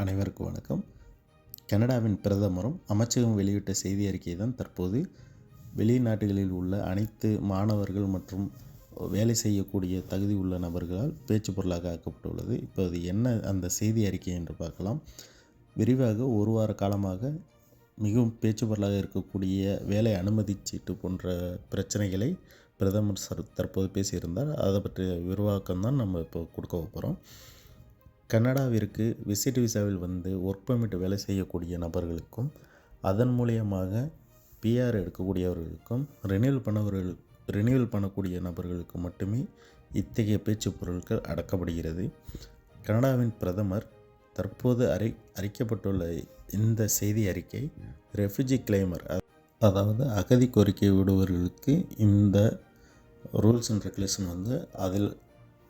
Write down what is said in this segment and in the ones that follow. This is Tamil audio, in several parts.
அனைவருக்கும் வணக்கம். கனடாவின் பிரதமரும் அமைச்சகம் வெளியிட்ட செய்தி அறிக்கை தான் தற்போது வெளிநாடுகளில் உள்ள அனைத்து மாணவர்கள் மற்றும் வேலை செய்யக்கூடிய தகுதி உள்ள நபர்களால் பேச்சு பொருளாக ஆக்கப்பட்டுள்ளது. இப்போ அது என்ன அந்த செய்தி அறிக்கை என்று பார்க்கலாம். விரிவாக ஒரு வார காலமாக மிகவும் பேச்சு பொருளாக இருக்கக்கூடிய வேலை அனுமதி சீட்டு போன்ற பிரச்சனைகளை பிரதமர் சர் தற்போது பேசியிருந்தார். அதை பற்றிய விரிவாக்கம் தான் நம்ம இப்போ கொடுக்க போகிறோம் கனடாவிற்கு விசிட் விசாவில் வந்து ஒர்க் பர்மிட் வேலை செய்யக்கூடிய நபர்களுக்கும் அதன் மூலியமாக பிஆர் எடுக்கக்கூடியவர்களுக்கும் ரினியூவல் பண்ணவர்கள் ரினியூவல் பண்ணக்கூடிய நபர்களுக்கு மட்டுமே இத்தகைய பேச்சு பொருட்கள் அடக்கப்படுகிறது. கனடாவின் பிரதமர் தற்போது அறி அறிக்கப்பட்டுள்ள இந்த செய்தி அறிக்கை ரெஃப்யூஜி கிளைமர் அதாவது அகதி கோரிக்கை விடுபவர்களுக்கு இந்த ரூல்ஸ் அண்ட் ரெகுலேஷன் வந்து அதில்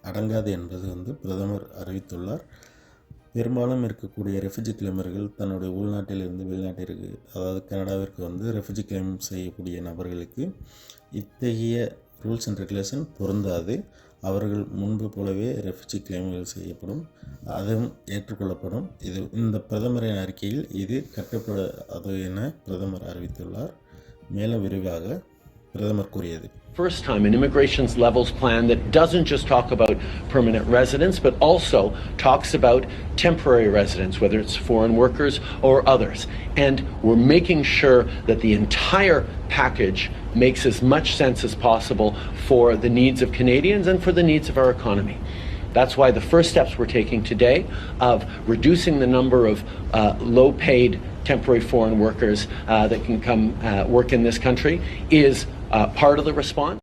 அடங்காது என்பது வந்து பிரதமர் அறிவித்துள்ளார். பெரும்பாலும் இருக்கக்கூடிய ரெஃப்யூஜி கிளைமர்கள் தன்னுடைய உள்நாட்டிலிருந்து வெளிநாட்டிற்கு அதாவது கனடாவிற்கு வந்து ரெஃப்யூஜி கிளைம் செய்யக்கூடிய நபர்களுக்கு இத்தகைய ரூல்ஸ் அண்ட் ரெகுலேஷன் பொருந்தாது. அவர்கள் முன்பு போலவே ரெஃப்யூஜி கிளைம்கள் செய்யப்படும் அதுவும் ஏற்றுக்கொள்ளப்படும். இது இந்த பிரதமரின் அறிக்கையில் இது கட்டப்படாது என பிரதமர் அறிவித்துள்ளார். மேலும் விரிவாக பிரதமர் கூறியது first time an immigration's levels plan that doesn't just talk about permanent residents, but also talks about temporary residents, whether it's foreign workers or others. And we're making sure that the entire package makes as much sense as possible for the needs of Canadians and for the needs of our economy. That's why the first steps we're taking today of reducing the number of uh, low paid temporary foreign workers uh, that can come uh, work in this country is uh, uh, part of the response.